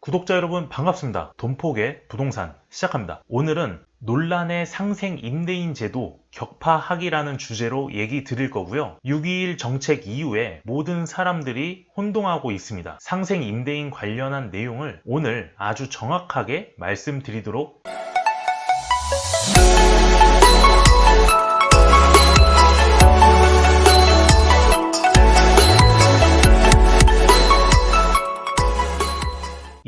구독자 여러분 반갑습니다. 돈폭의 부동산 시작합니다. 오늘은 논란의 상생 임대인 제도 격파하기라는 주제로 얘기 드릴 거고요. 6.21 정책 이후에 모든 사람들이 혼동하고 있습니다. 상생 임대인 관련한 내용을 오늘 아주 정확하게 말씀드리도록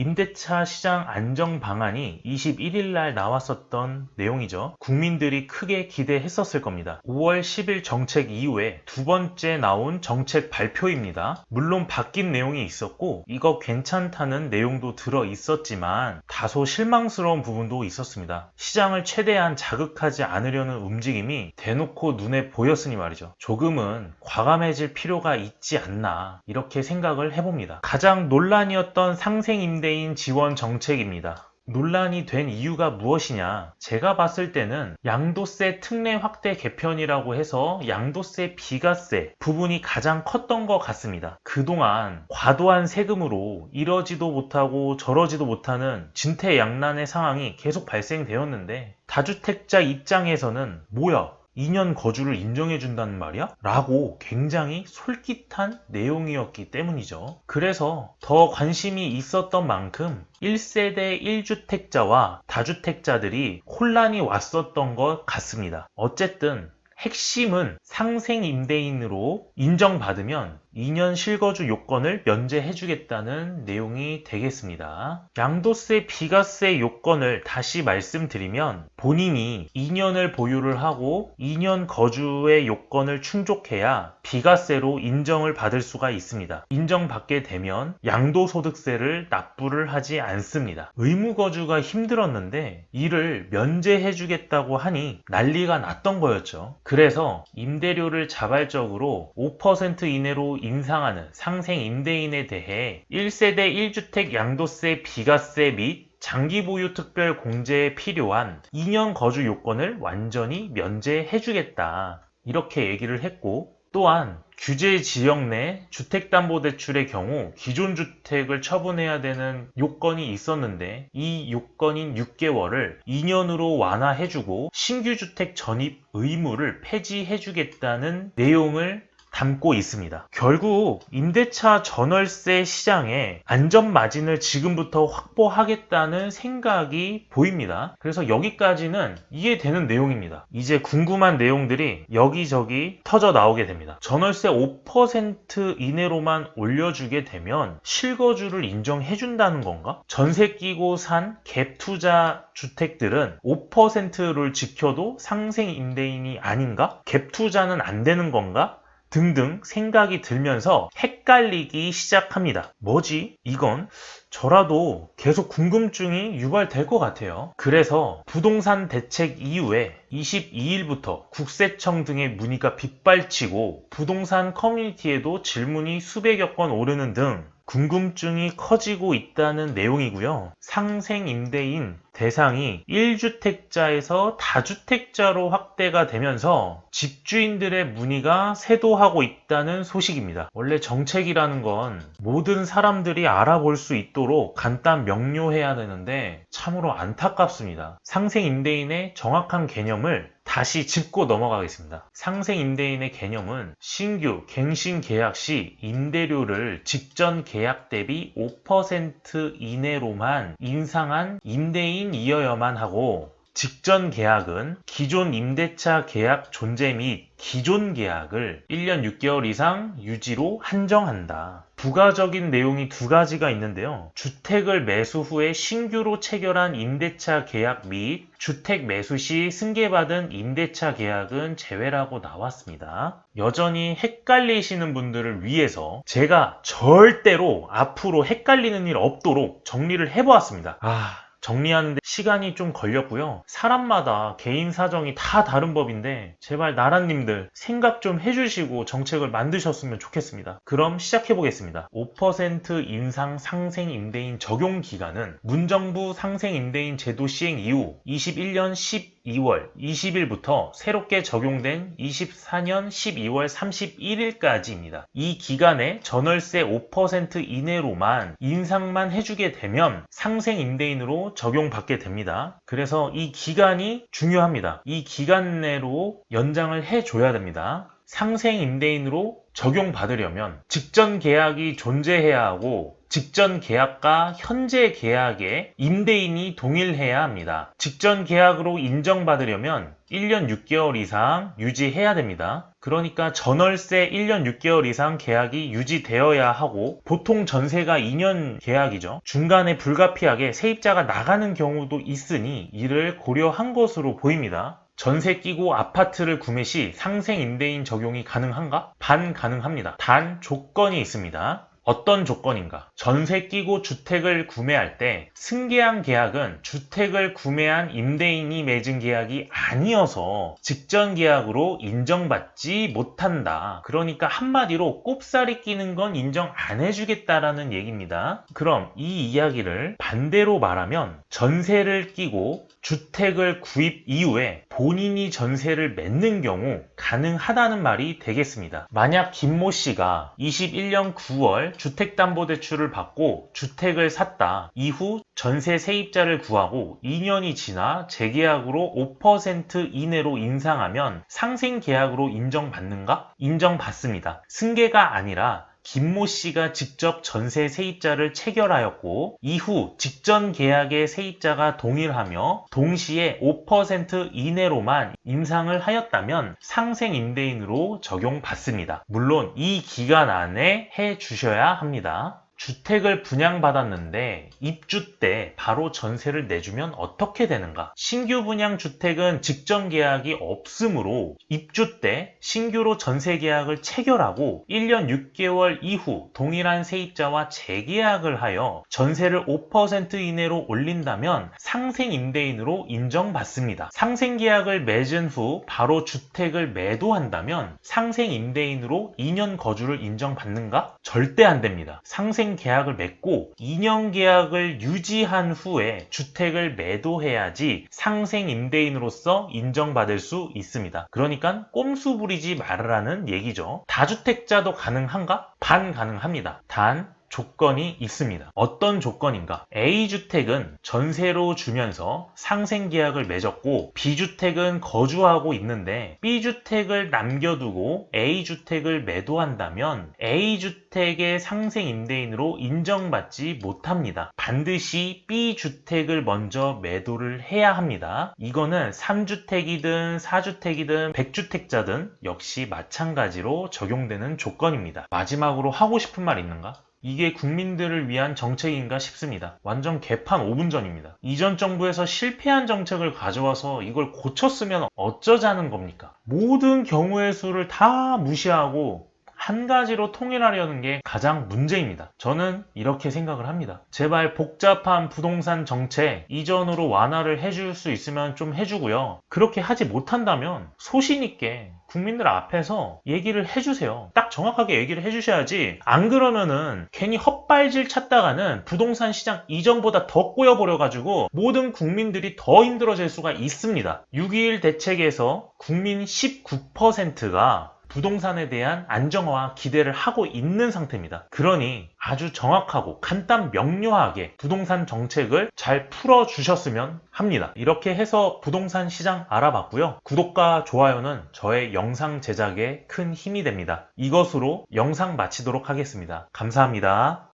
임대차 시장 안정 방안이 21일 날 나왔었던 내용이죠. 국민들이 크게 기대했었을 겁니다. 5월 10일 정책 이후에 두 번째 나온 정책 발표입니다. 물론 바뀐 내용이 있었고 이거 괜찮다는 내용도 들어 있었지만 다소 실망스러운 부분도 있었습니다. 시장을 최대한 자극하지 않으려는 움직임이 대놓고 눈에 보였으니 말이죠. 조금은 과감해질 필요가 있지 않나 이렇게 생각을 해봅니다. 가장 논란이었던 상생 임대 인 지원 정책입니다. 논란이 된 이유가 무엇이냐? 제가 봤을 때는 양도세 특례 확대 개편이라고 해서 양도세 비과세 부분이 가장 컸던 것 같습니다. 그동안 과도한 세금으로 이러지도 못하고 저러지도 못하는 진퇴양난의 상황이 계속 발생되었는데 다주택자 입장에서는 뭐야? 2년 거주를 인정해 준다는 말이야? 라고 굉장히 솔깃한 내용이었기 때문이죠. 그래서 더 관심이 있었던 만큼 1세대 1주택자와 다주택자들이 혼란이 왔었던 것 같습니다. 어쨌든 핵심은 상생 임대인으로 인정받으면 2년 실거주 요건을 면제해주겠다는 내용이 되겠습니다. 양도세 비과세 요건을 다시 말씀드리면 본인이 2년을 보유를 하고 2년 거주의 요건을 충족해야 비과세로 인정을 받을 수가 있습니다. 인정받게 되면 양도소득세를 납부를 하지 않습니다. 의무거주가 힘들었는데 이를 면제해주겠다고 하니 난리가 났던 거였죠. 그래서 임대료를 자발적으로 5% 이내로 인상하는 상생 임대인에 대해 1세대 1주택 양도세 비과세 및 장기 보유 특별 공제에 필요한 2년 거주 요건을 완전히 면제해주겠다. 이렇게 얘기를 했고, 또한 규제 지역 내 주택담보대출의 경우 기존 주택을 처분해야 되는 요건이 있었는데 이 요건인 6개월을 2년으로 완화해주고 신규 주택 전입 의무를 폐지해주겠다는 내용을 담고 있습니다. 결국 임대차 전월세 시장에 안전 마진을 지금부터 확보하겠다는 생각이 보입니다. 그래서 여기까지는 이해되는 내용입니다. 이제 궁금한 내용들이 여기저기 터져 나오게 됩니다. 전월세 5% 이내로만 올려주게 되면 실거주를 인정해준다는 건가? 전세 끼고 산 갭 투자 주택들은 5%를 지켜도 상생 임대인이 아닌가? 갭 투자는 안 되는 건가? 등등 생각이 들면서 헷갈리기 시작합니다. 뭐지? 이건 저라도 계속 궁금증이 유발될 것 같아요. 그래서 부동산 대책 이후에 22일부터 국세청 등의 문의가 빗발치고 부동산 커뮤니티에도 질문이 수백여 건 오르는 등 궁금증이 커지고 있다는 내용이고요. 상생 임대인 대상이 1주택자에서 다주택자로 확대가 되면서 집주인들의 문의가 쇄도하고 있다는 소식입니다. 원래 정책이라는 건 모든 사람들이 알아볼 수 있도록 간단 명료해야 되는데 참으로 안타깝습니다. 상생 임대인의 정확한 개념을 다시 짚고 넘어가겠습니다. 상생 임대인의 개념은 신규 갱신 계약 시 임대료를 직전 계약 대비 5% 이내로만 인상한 임대인이어야만 하고 직전 계약은 기존 임대차 계약 존재 및 기존 계약을 1년 6개월 이상 유지로 한정한다. 부가적인 내용이 두 가지가 있는데요. 주택을 매수 후에 신규로 체결한 임대차 계약 및 주택 매수 시 승계받은 임대차 계약은 제외라고 나왔습니다. 여전히 헷갈리시는 분들을 위해서 제가 절대로 앞으로 헷갈리는 일 없도록 정리를 해보았습니다. 아, 정리하는데 시간이 좀 걸렸고요. 사람마다 개인 사정이 다 다른 법인데 제발 나라님들 생각 좀 해주시고 정책을 만드셨으면 좋겠습니다. 그럼 시작해 보겠습니다. 5% 인상 상생 임대인 적용 기간은 문정부 상생 임대인 제도 시행 이후 21년 10 12월 20일부터 새롭게 적용된 24년 12월 31일까지입니다. 이 기간에 전월세 5% 이내로만 인상만 해주게 되면 상생 임대인으로 적용받게 됩니다. 그래서 이 기간이 중요합니다. 이 기간 내로 연장을 해줘야 됩니다. 상생 임대인으로 적용받으려면 직전 계약이 존재해야 하고 직전 계약과 현재 계약에 임대인이 동일해야 합니다. 직전 계약으로 인정받으려면 1년 6개월 이상 유지해야 됩니다. 그러니까 전월세 1년 6개월 이상 계약이 유지되어야 하고 보통 전세가 2년 계약이죠. 중간에 불가피하게 세입자가 나가는 경우도 있으니 이를 고려한 것으로 보입니다. 전세 끼고 아파트를 구매 시 상생 임대인 적용이 가능한가? 반 가능합니다. 단 조건이 있습니다. 어떤 조건인가? 전세 끼고 주택을 구매할 때 승계한 계약은 주택을 구매한 임대인이 맺은 계약이 아니어서 직전 계약으로 인정받지 못한다. 그러니까 한마디로 꼽살이 끼는 건 인정 안 해주겠다라는 얘기입니다. 그럼 이 이야기를 반대로 말하면 전세를 끼고 주택을 구입 이후에 본인이 전세를 맺는 경우 가능하다는 말이 되겠습니다. 만약 김모 씨가 21년 9월 주택담보대출을 받고 주택을 샀다. 이후 전세 세입자를 구하고 2년이 지나 재계약으로 5% 이내로 인상하면 상생 계약으로 인정받는가? 인정받습니다. 승계가 아니라 김모 씨가 직접 전세 세입자를 체결하였고 이후 직전 계약의 세입자가 동일하며 동시에 5% 이내로만 인상을 하였다면 상생 임대인으로 적용받습니다. 물론 이 기간 안에 해 주셔야 합니다. 주택을 분양받았는데 입주 때 바로 전세를 내주면 어떻게 되는가? 신규 분양 주택은 직전 계약이 없으므로 입주 때 신규로 전세 계약을 체결하고 1년 6개월 이후 동일한 세입자와 재계약을 하여 전세를 5% 이내로 올린다면 상생 임대인으로 인정받습니다. 상생 계약을 맺은 후 바로 주택을 매도한다면 상생 임대인으로 2년 거주를 인정받는가? 절대 안 됩니다. 상생 계약을 맺고 2년 계약을 유지한 후에 주택을 매도해야지 상생 임대인으로서 인정받을 수 있습니다. 그러니까 꼼수 부리지 말라는 얘기죠. 다주택자도 가능한가? 반 가능합니다. 단 조건이 있습니다. 어떤 조건인가? A주택은 전세로 주면서 상생 계약을 맺었고 B주택은 거주하고 있는데 B주택을 남겨두고 A주택을 매도한다면 A주택의 상생 임대인으로 인정받지 못합니다. 반드시 B주택을 먼저 매도를 해야 합니다. 이거는 3주택이든 4주택이든 100주택자든 역시 마찬가지로 적용되는 조건입니다. 마지막으로 하고 싶은 말 있는가? 이게 국민들을 위한 정책인가 싶습니다. 완전 개판 5분 전입니다. 이전 정부에서 실패한 정책을 가져와서 이걸 고쳤으면 어쩌자는 겁니까? 모든 경우의 수를 다 무시하고 한 가지로 통일하려는 게 가장 문제입니다. 저는 이렇게 생각을 합니다. 제발 복잡한 부동산 정책 이전으로 완화를 해줄 수 있으면 좀 해주고요. 그렇게 하지 못한다면 소신있게 국민들 앞에서 얘기를 해주세요. 딱 정확하게 얘기를 해주셔야지. 안 그러면은 괜히 헛발질 찾다가는 부동산 시장 이전보다 더 꼬여버려가지고 모든 국민들이 더 힘들어질 수가 있습니다. 6.21 대책에서 국민 19%가 부동산에 대한 안정화와 기대를 하고 있는 상태입니다. 그러니 아주 정확하고 간단 명료하게 부동산 정책을 잘 풀어주셨으면 합니다. 이렇게 해서 부동산 시장 알아봤고요. 구독과 좋아요는 저의 영상 제작에 큰 힘이 됩니다. 이것으로 영상 마치도록 하겠습니다. 감사합니다.